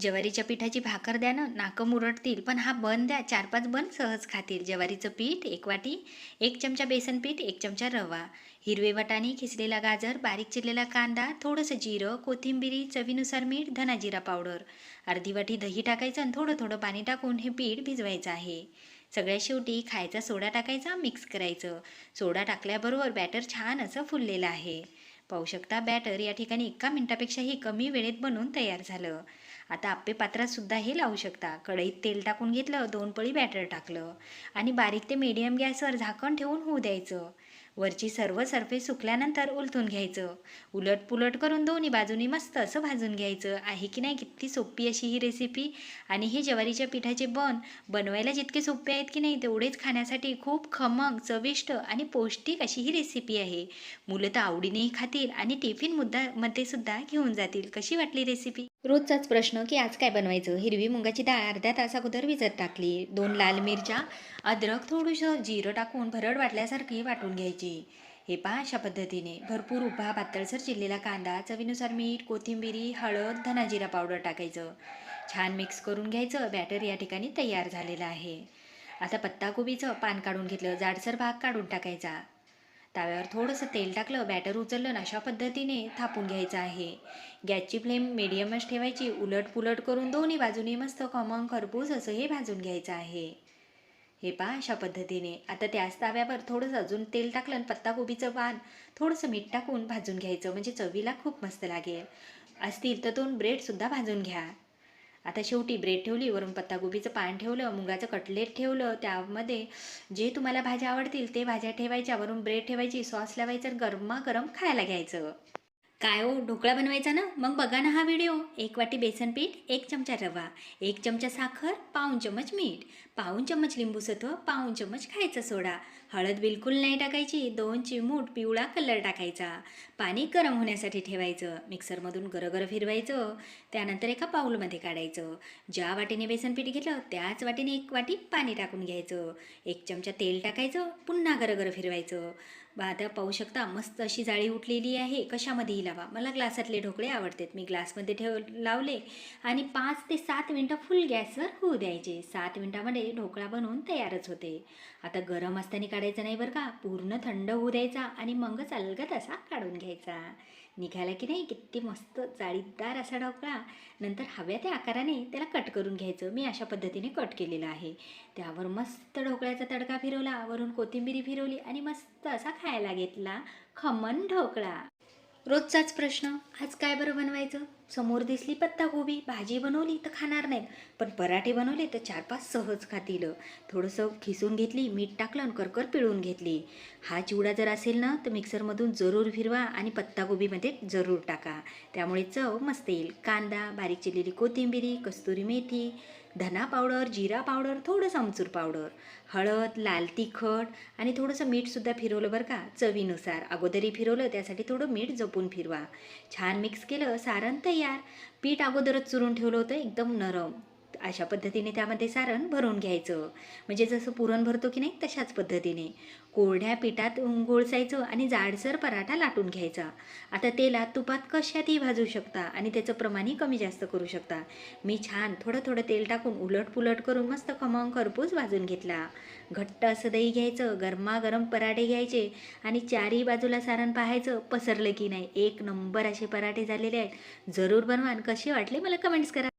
ज्वारीच्या पिठाची भाकर द्या ना नाकं मुरडतील. पण हा बन द्या चार पाच बन सहज खातील. ज्वारीचं पीठ एक वाटी एक चमचा बेसन पीठ एक चमचा रवा. हिरवे वाटाणे खिसलेला गाजर बारीक चिरलेला कांदा थोडंसं जिरं कोथिंबिरी चवीनुसार मीठ धना जिरा पावडर. अर्धी वाटी दही टाकायचं आणि थोडं थोडं पाणी टाकून हे पीठ भिजवायचं आहे. सगळ्यात शेवटी खायचा सोडा टाकायचा मिक्स करायचं. सोडा टाकल्याबरोबर बॅटर छान असं फुललेलं आहे. पाहू शकता बॅटर या ठिकाणी एका मिनटापेक्षाही कमी वेळेत बनून तयार झालं. आता आप्पे पात्रात सुद्धा हे लावू शकता. कढईत तेल टाकून घेतलं दोन पळी बॅटर टाकलं आणि बारीक ते मीडियम गॅसवर झाकण ठेवून होऊ द्यायचं. वरची सर्व सरफेस सुकल्यानंतर उलथून घ्यायचं. उलट पुलट करून दोन्ही बाजूनी मस्त असं भाजून घ्यायचं. आहे की नाही किती सोपी अशी ही रेसिपी आणि हे ज्वारीच्या पिठाचे बन बनवायला जितके सोपे आहेत की नाही तेवढेच खाण्यासाठी खूप खमंग चविष्ट आणि पौष्टिक अशी ही रेसिपी आहे. मुलं तर आवडीनेही खातील आणि टिफिन मुद्दा मध्ये सुद्धा घेऊन जातील. कशी वाटली रेसिपी रोजचाच प्रश्न की आज काय बनवायचं? हिरवी मुगाची डाळ अर्ध्या तास अगोदर विजत टाकली. दोन लाल मिरच्या अद्रक थोडंसं जिरं टाकून भरड वाटल्यासारखी वाटून घ्यायची. हे पहा अशा पद्धतीने भरपूर उभा पातळसर चिरलेला कांदा चवीनुसार मीठ कोथिंबिरी हळद धनाजिरा पावडर टाकायचं. छान मिक्स करून घ्यायचं. बॅटर या ठिकाणी तयार झालेलं आहे. आता पत्ताकोबीचं पान काढून घेतलं. जाडसर भाग काढून टाकायचा. तव्यावर थोडंसं तेल टाकलं. बॅटर उचललं ना अशा पद्धतीने थापून घ्यायचं आहे. गॅसची फ्लेम मिडियमच ठेवायची. उलट पुलट करून दोन्ही बाजूने मस्त खमंग खरपूस असं हे भाजून घ्यायचं आहे. हे पहा अशा पद्धतीने. आता त्याच ताव्यावर थोडंसं अजून तेल टाकलं आणि पत्ताकोबीचं पान थोडंसं मीठ टाकून भाजून घ्यायचं. म्हणजे चवीला खूप मस्त लागेल. असतील तर दोन ब्रेडसुद्धा भाजून घ्या. आता शेवटी ब्रेड ठेवली वरून पत्ताकोबीचं पान ठेवलं मुगाचं कटलेट ठेवलं. त्यामध्ये जे तुम्हाला भाज्या आवडतील ते भाज्या ठेवायच्या. वरून ब्रेड ठेवायची सॉस लावायचं गरमागरम खायला घ्यायचं. काय हो ढोकळा बनवायचा ना? मग बघा ना हा व्हिडिओ. एक वाटी बेसन पीठ एक चमचा रवा एक चमचा साखर पाऊन चमच मीठ. पाऊन चमच लिंबू सत्व पाऊन चमच खायचा सोडा. हळद बिलकुल नाही टाकायची दोन चिमूट पिवळा कलर टाकायचा. पाणी गरम होण्यासाठी ठेवायचं मिक्सरमधून गरगर फिरवायचं त्यानंतर एका पाऊलमध्ये काढायचं. ज्या वाटीने बेसन पीठ घेतलं त्याच वाटीने एक वाटी पाणी टाकून घ्यायचं. एक चमचा तेल टाकायचं पुन्हा गरगर फिरवायचं. आता पाहू शकता मस्त अशी जाळी उठलेली आहे. कशामध्येही लावा मला ग्लासातले ढोकळे आवडतात. मी ग्लासमध्ये ठेव लावले आणि पाच ते सात मिनटं फुल गॅसवर होऊ द्यायचे. सात मिनटामध्ये ढोकळा बनवून तयारच होते. आता गरम असताना काढायचं नाही बरं का? पूर्ण थंड होऊ द्यायचा आणि मगच अलगत असा काढून घ्यायचा. निघाला की नाही? किती मस्त जाळीदार असा ढोकळा. नंतर हव्या त्या आकाराने त्याला कट करून घ्यायचं. मी अशा पद्धतीने कट केलेलं आहे. त्यावर मस्त ढोकळ्याचा तडका फिरवला. वरून कोथिंबिरी फिरवली आणि मस्त असा खायला घेतला. खमन ढोकळा. रोजचाच प्रश्न. आज काय बरं बनवायचं? समोर दिसली पत्ताकोबी. भाजी बनवली तर खाणार नाहीत. पण पराठे बनवले तर चार पाच सहज खातील. थोडंसं खिसून घेतली मीठ टाकलं आणि करकर पिळून घेतली. हा चिवडा जर असेल ना तर मिक्सरमधून जरूर फिरवा आणि पत्ताकोबीमध्ये जरूर टाका. त्यामुळे चव मस्त येईल. कांदा बारीक चिरलेली कोथिंबिरी कस्तुरी मेथी धना पावडर जिरा पावडर थोडंसं आमचूर पावडर. हळद लाल तिखट आणि थोडंसं मीठसुद्धा फिरवलं बरं का चवीनुसार. अगोदरही फिरवलं त्यासाठी थोडं मीठ जपून फिरवा. छान मिक्स केलं सारण तयार यार. पीठ अगोदरच चुरून ठेवलं होतं एकदम नरम. अशा पद्धतीने त्यामध्ये सारण भरून घ्यायचं. म्हणजे जसं पुरण भरतो की नाही तशाच पद्धतीने. कोरड्या पिठात गोळसायचं आणि जाडसर पराठा लाटून घ्यायचा. आता तेलात तुपात कशातही भाजू शकता आणि त्याचं प्रमाणही कमी जास्त करू शकता. मी छान थोडं थोडं तेल टाकून उलट पुलट करून मस्त खमंग खरपूस भाजून घेतला. घट्ट असं दही घ्यायचं गरमागरम पराठे घ्यायचे आणि चारही बाजूला सारण पाहायचं पसरलं की नाही. एक नंबर असे पराठे झालेले आहेत. जरूर बनवा आणि कसे वाटले? मला कमेंट्स करा.